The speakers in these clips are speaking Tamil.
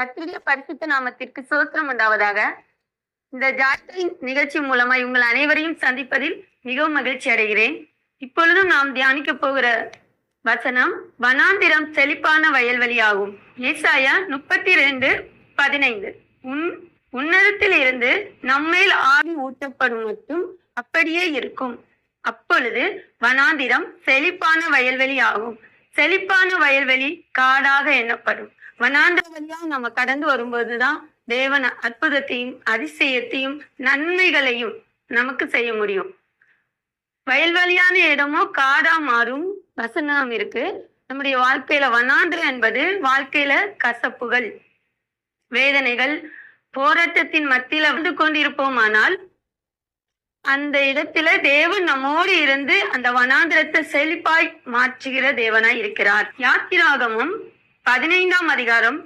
கத்திரிய பரிசுத்த நாமத்திற்கு சோத்திரம் உண்டாவதாக. இந்த ஜாத்திரை நிகழ்ச்சி மூலமா உங்கள் அனைவரையும் சந்திப்பதில் மிகவும் மகிழ்ச்சி அடைகிறேன். இப்பொழுதும் நாம் தியானிக்க போகிற வசனம் வனாந்திரம் செழிப்பான வயல்வெளி ஆகும் ஏசாயா முப்பத்தி ரெண்டு பதினைந்து. உன் உன்னதத்தில் இருந்து நம்மேல் ஆவி ஊட்டப்படும் மட்டும் அப்படியே இருக்கும். அப்பொழுது வனாந்திரம் செழிப்பான வயல்வெளி ஆகும் செழிப்பான வயல்வெளி காடாக எண்ணப்படும். வனாந்திர வழியா நம்ம கடந்து வரும்போதுதான் தேவன் அற்புதத்தையும் அதிசயத்தையும் நன்மைகளையும் நமக்கு செய்ய முடியும். வயல்வெளியான இடமோ காடா மாறும் வசனம் இருக்கு. நம்முடைய வாழ்க்கையில வனாந்திரம் என்பது வாழ்க்கையில கசப்புகள் வேதனைகள் போராட்டத்தின் மத்தியில வந்து கொண்டிருப்போமானால் அந்த இடத்துல தேவன் நம்மோடு இருந்து அந்த வனாந்திரத்தை செழிப்பாய் மாற்றுகிற தேவனாய் இருக்கிறார். யாத்திராகமும் பதினைந்தாம் அதிகாரம்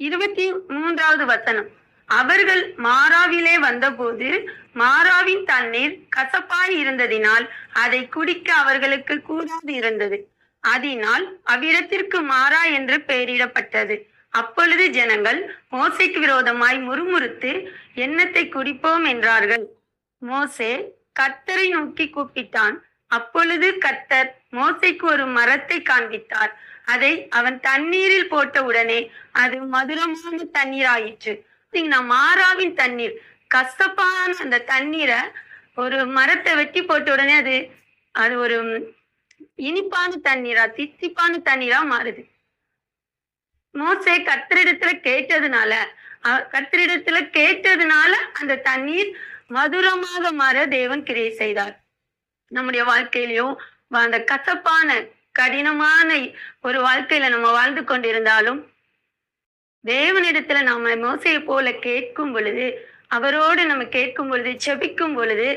இருபத்தி மூன்றாவது வசனம். அவர்கள் மாறாவிலே வந்தபோது மாறாவின் தண்ணீர் கசப்பாய் இருந்ததினால் அதை குடிக்க அவர்களுக்கு கூடாது இருந்தது. அதனால் அவ்விடத்திற்கு மாறா என்று பெயரிடப்பட்டது. அப்பொழுது ஜனங்கள் மோசைக்கு விரோதமாய் முறுமுறுத்து எண்ணத்தை குடிப்போம்? என்றார்கள். மோசே கர்த்தரை நோக்கி கூப்பிட்டான். அப்பொழுது கர்த்தர் மோசைக்கு ஒரு மரத்தை காண்பித்தார். அதை அவன் தண்ணீரில் போட்ட உடனே அது மதுரமான தண்ணீர் ஆயிற்று பாத்தீங்கன்னா, மாறாவின் தண்ணீர். கசப்பான அந்த தண்ணீரை ஒரு மரத்தை வெட்டி போட்ட உடனே அது அது ஒரு இனிப்பான தண்ணீரா தித்திப்பான தண்ணீரா மாறுது. மோசே கத்திரிடத்துல கேட்டதுனால கத்திரிடத்துல கேட்டதுனால அந்த தண்ணீர் மதுரமாக மாற தேவன் கிரியை செய்தார். நம்முடைய வாழ்க்கையிலையும் அந்த கசப்பான கடினமான ஒரு வாழ்க்கையில நம்ம வாழ்ந்து கொண்டிருந்தாலும் தேவனிடத்துல நாம மோசையை போல கேட்கும் பொழுது அவரோடு நம்ம கேட்கும் பொழுது செபிக்கும் பொழுது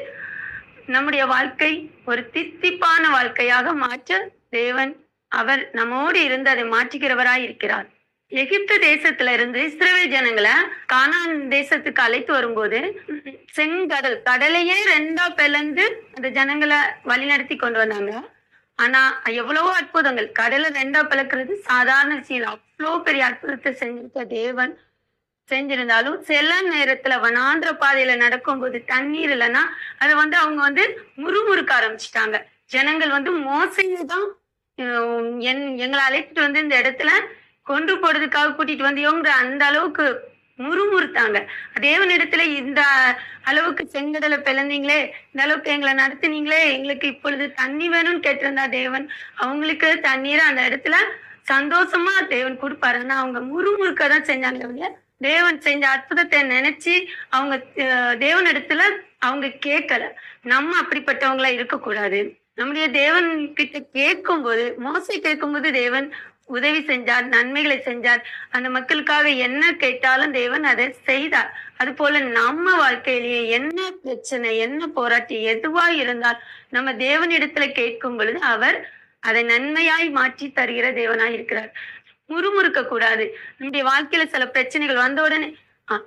நம்முடைய வாழ்க்கை ஒரு தித்திப்பான வாழ்க்கையாக மாற்ற தேவன் அவர் நம்மோடு இருந்து அதை மாற்றுகிறவராய் இருக்கிறார். எகிப்து தேசத்துல இருந்து இஸ்ரேல் ஜனங்களை கானான் தேசத்துக்கு அழைத்து வரும்போது செங்கடல் கடலையே ரெண்டா பிளந்து அந்த ஜனங்களை வழிநடத்தி கொண்டு வந்தாங்க. ஆனா எவ்வளவோ அற்புதங்கள். கடலை ரெண்டா பிளக்குறது சாதாரண விஷயம் அவ்வளோ பெரிய அற்புதத்தை செஞ்சிருக்க தேவன் செஞ்சிருந்தாலும் சில நேரத்துல வனாந்திர பாதையில நடக்கும்போது தண்ணீர் இல்லைன்னா அதை வந்து அவங்க வந்து முறுமுறுக்க ஆரம்பிச்சிட்டாங்க. ஜனங்கள் வந்து மோசையை தான் என் எங்களை அழைச்சிட்டு வந்து இந்த இடத்துல கொண்டு போறதுக்காக கூட்டிட்டு வந்தியோங்கிற அந்த அளவுக்கு முறுமுறுத்தாங்க. தேவனிடத்துல இந்த அளவுக்கு செங்கடலை பிளந்தீங்களே இந்த அளவுக்கு எங்களை நடத்தினீங்களே எங்களுக்கு இப்பொழுது தண்ணி வேணும்னு கேட்டிருந்தா தேவன். அவங்களுக்கு தண்ணீரை அந்த இடத்துல சந்தோஷமா தேவன் கொடுப்பாரு. ஆனா அவங்க முறுமுறுக்க தான் செஞ்சாங்க ஒழிய தேவன் செஞ்ச அற்புதத்தை நினைச்சு அவங்க தேவன் இடத்துல அவங்க கேட்கல. நம்ம அப்படிப்பட்டவங்களா இருக்கக்கூடாது. நம்முடைய தேவன் கிட்ட கேட்கும் போது மோசை கேட்கும் போது தேவன் உதவி செஞ்சார் நன்மைகளை செஞ்சார். அந்த மக்களுக்காக என்ன கேட்டாலும் தேவன் அதை செய்தார். அது போல நம்ம வாழ்க்கையிலேயே என்ன பிரச்சனை என்ன போராட்டம் எதுவா இருந்தால் நம்ம தேவனிடத்துல கேட்கும் பொழுது அவர் அதை நன்மையாய் மாற்றி தருகிற தேவனாய் இருக்கிறார். முறுமுறுக்க கூடாது. நம்முடைய வாழ்க்கையில சில பிரச்சனைகள் வந்த உடனே "ஆ,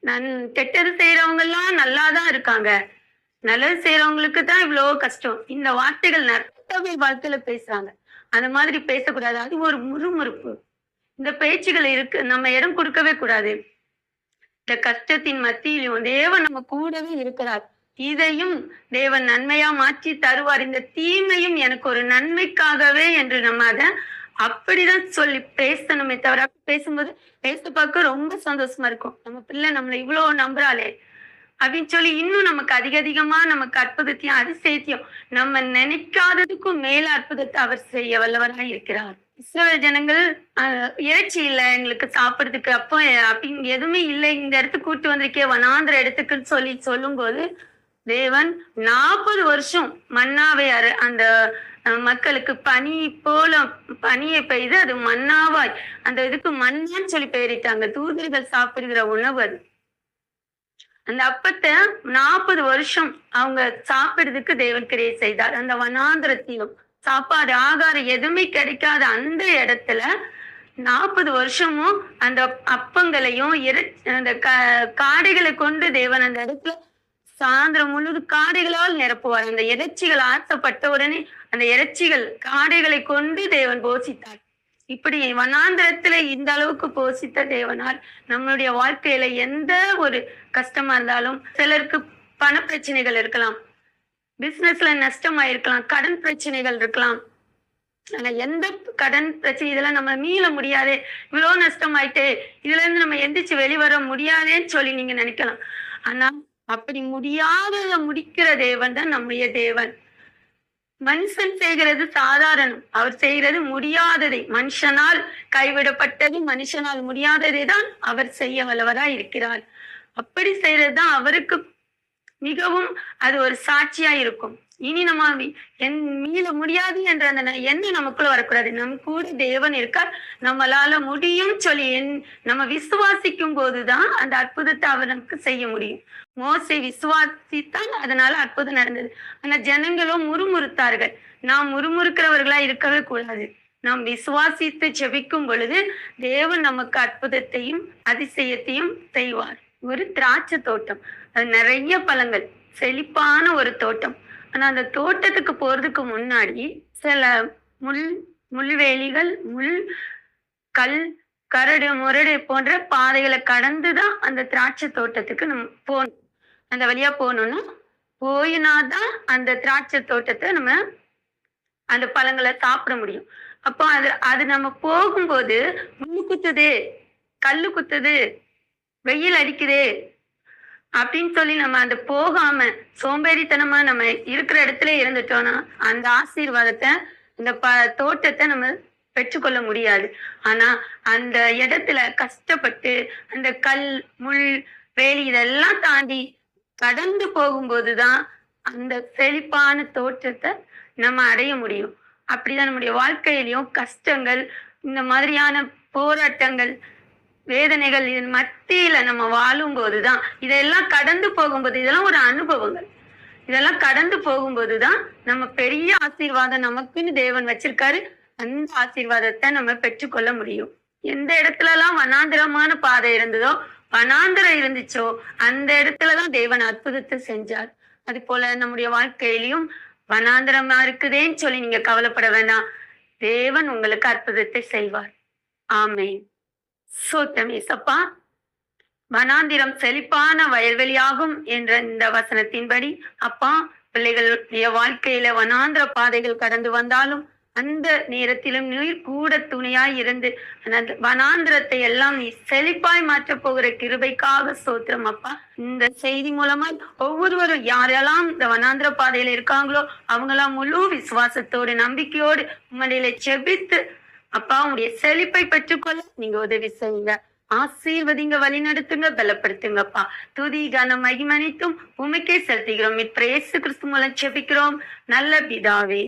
நன் கெட்டது செய்யறவங்க எல்லாம் நல்லாதான் இருக்காங்க. நல்லது செய்யறவங்களுக்கு தான் இவ்வளவு கஷ்டம். இந்த வார்த்தைகள் நிறைய வாழ்க்கையில பேசுறாங்க. அந்த மாதிரி பேசக்கூடாது. அது ஒரு முறுமுறுப்பு. இந்த பேச்சுகள் இருக்கு. நம்ம இடம் கொடுக்கவே கூடாது. இந்த கஷ்டத்தின் மத்தியிலும் தேவன் நம்ம கூடவே இருக்கிறார். இதையும் தேவன் நன்மையா மாற்றி தருவார். இந்த தீமையும் எனக்கு ஒரு நன்மைக்காகவே என்று நம்ம அதை அப்படிதான் சொல்லி பேசணுமே தவிர பேசும்போது பேச பார்க்க ரொம்ப சந்தோஷமா இருக்கும். நம்ம பிள்ளை நம்மளை இவ்வளவு நம்புறாளே. அப்படின்னு சொல்லி இன்னும் நமக்கு அதிக அதிகமா நமக்கு அற்புதத்தையும் அதிசயத்தையும் நம்ம நினைக்காததுக்கும் மேல அற்புதத்தை அவர் செய்ய வல்லவராக இருக்கிறார். இஸ்ரவேல் ஜனங்கள் ஆஹ், இறைச்சி இல்லை எங்களுக்கு சாப்பிடுறதுக்கு அப்போ அப்படின்னு எதுவுமே இல்லை. இந்த இடத்துக்கு கூட்டு வந்திருக்கே வனாந்திர இடத்துக்குன்னு சொல்லி சொல்லும் போது தேவன் நாற்பது வருஷம் மன்னாவை அரு அந்த மக்களுக்கு பனி போல பனியை பெய்து அது மன்னாவாய். அந்த இதுக்கு மன்னான்னு சொல்லி பெயரிட்டாங்க. தூதர்கள் சாப்பிடுகிற உணவு அது. அந்த அப்பத்தை நாற்பது வருஷம் அவங்க சாப்பிடுறதுக்கு தேவன் கிரியை செய்தார். அந்த வனாந்திரத்திலும் சாப்பாடு ஆகாரம் எதுவுமே கிடைக்காத அந்த இடத்துல நாற்பது வருஷமும் அந்த அப்பங்களையும் இறை அந்த க காடைகளை கொண்டு தேவன் அந்த இடத்துல சாயந்தரம் முழுவதும் காடைகளால் நிரப்புவார். அந்த இறைச்சிகள் ஆசைப்பட்ட உடனே அந்த இறைச்சிகள் காடைகளை கொண்டு தேவன் போஷித்தார். இப்படி வனாந்திரத்துல இந்த அளவுக்கு போஷித்த தேவனால் நம்மளுடைய வாழ்க்கையில எந்த ஒரு கஷ்டமா இருந்தாலும் சிலருக்கு பண பிரச்சனைகள் இருக்கலாம். பிசினஸ்ல நஷ்டமா இருக்கலாம் கடன் பிரச்சனைகள் இருக்கலாம். ஆனா எந்த கடன் பிரச்சனை இதெல்லாம் நம்ம மீள முடியாது. இவ்வளவு நஷ்டம் இதுல இருந்து நம்ம எந்திரிச்சு வெளிவர முடியாதேன்னு சொல்லி நீங்க நினைக்கலாம். ஆனா அப்படி முடியாததை முடிக்கிற தேவன் தான் நம்முடைய தேவன். மனுஷன் செய்கிறது சாதாரணம். அவர் செய்கிறது முடியாததை. மனுஷனால் கைவிடப்பட்டது மனுஷனால் முடியாததை தான் அவர் செய்ய வல்லவரா இருக்கிறார். அப்படி செய்யறதுதான் அவருக்கு மிகவும் அது ஒரு சாட்சியா இருக்கும். இனி நம்ம என் மீள முடியாது என்ற அந்த ந- எண்ணம் நமக்குள்ள வரக்கூடாது. நம் கூட தேவன் இருக்கார். நம்மளால முடியும் சொல்லி என் நம்ம விசுவாசிக்கும் போதுதான் அந்த அற்புதத்தை அவர் நமக்கு செய்ய முடியும். மோசை விசுவாசித்தான் அதனால அற்புதம் நடந்தது. ஆனா ஜனங்களும் முறுமுறுத்தார்கள். நாம் முறுமுறுக்கிறவர்களா இருக்கவே கூடாது. நாம் விசுவாசித்து ஜெபிக்கும் பொழுது தேவன் நமக்கு அற்புதத்தையும் அதிசயத்தையும் செய்வார். ஒரு திராட்சை தோட்டம். அது நிறைய பழங்கள். செழிப்பான ஒரு தோட்டம். ஆனா அந்த தோட்டத்துக்கு போறதுக்கு முன்னாடி சில முள் முள்வேலிகள் முள் கல் கரடு முரடு போன்ற பாதைகளை கடந்து தான் அந்த திராட்சை தோட்டத்துக்கு நம்ம போகணும். அந்த வழியா போகணும்னா போயினாதான் அந்த திராட்சை தோட்டத்தை நம்ம அந்த பழங்களை சாப்பிட முடியும். அப்போ அது அது நம்ம போகும்போது முள் குத்துது கல்லு குத்துது வெயில் அடிக்குது அப்படின்னு சொல்லி நம்ம அந்த போகாம சோம்பேறித்தனமா நம்ம இருக்கிற இடத்துல இருந்துட்டோம்னா அந்த ஆசீர்வாதத்தை இந்த ப தோட்டத்தை நம்ம பெற்றுக்கொள்ள முடியாது. ஆனா அந்த இடத்துல கஷ்டப்பட்டு அந்த கல் முள் வேலி இதெல்லாம் தாண்டி கடந்து போகும்போதுதான் அந்த செழிப்பான தோற்றத்தை நம்ம அடைய முடியும். அப்படிதான் நம்முடைய வாழ்க்கையிலையும் கஷ்டங்கள் இந்த மாதிரியான போராட்டங்கள் வேதனைகள் இதன் மத்தியில நம்ம வாழும் போதுதான் இதெல்லாம் கடந்து போகும்போது இதெல்லாம் ஒரு அனுபவங்கள். இதெல்லாம் கடந்து போகும்போது தான் நம்ம பெரிய ஆசீர்வாதம் நமக்குன்னு தேவன் வச்சிருக்காரு. அந்த ஆசீர்வாதத்தை நம்ம பெற்றுக்கொள்ள முடியும். எந்த இடத்துல எல்லாம் வனாந்திரமான பாதை இருந்ததோ வனாந்திரம் இருந்துச்சோ அந்த இடத்துலதான் தேவன் அற்புதத்தை செஞ்சார். அது போல நம்முடைய வாழ்க்கையிலையும் வனாந்திரமா இருக்குதேன்னு சொல்லி நீங்க கவலைப்பட வேண்டாம் தேவன் உங்களுக்கு அற்புதத்தை செய்வார். ஆமேன். சோத்தம் ஏசப்பா வனாந்திரம் செழிப்பான வயல்வெளியாகும் என்ற இந்த வசனத்தின்படி அப்பா பிள்ளைகளுடைய வாழ்க்கையில வனாந்திர பாதைகள் கடந்து வந்தாலும் அந்த நேரத்திலும் நீர் கூட துணையாய் இருந்து வனாந்திரத்தை எல்லாம் நீ செழிப்பாய் மாற்றப் போகிற கிருபைக்காக சோத்திரம் அப்பா. இந்த செய்தி மூலமா ஒவ்வொருவரும் யாரெல்லாம் இந்த வனாந்திர பாதையில இருக்காங்களோ அவங்களாம் முழு விசுவாசத்தோடு நம்பிக்கையோடு உங்களில செபித்து அப்பா உங்களுடைய செழிப்பை பெற்றுக்கொள்ள நீங்க உதவி செய்யுங்க. ஆசீர்வதிங்க வழி நடத்துங்க பலப்படுத்துங்கப்பா. துதி கனம் மகிமனித்தும் உமைக்கே செலுத்துகிறோம். இப்பிரேசு கிறிஸ்து மூலம் செபிக்கிறோம். நல்ல பிதாவே.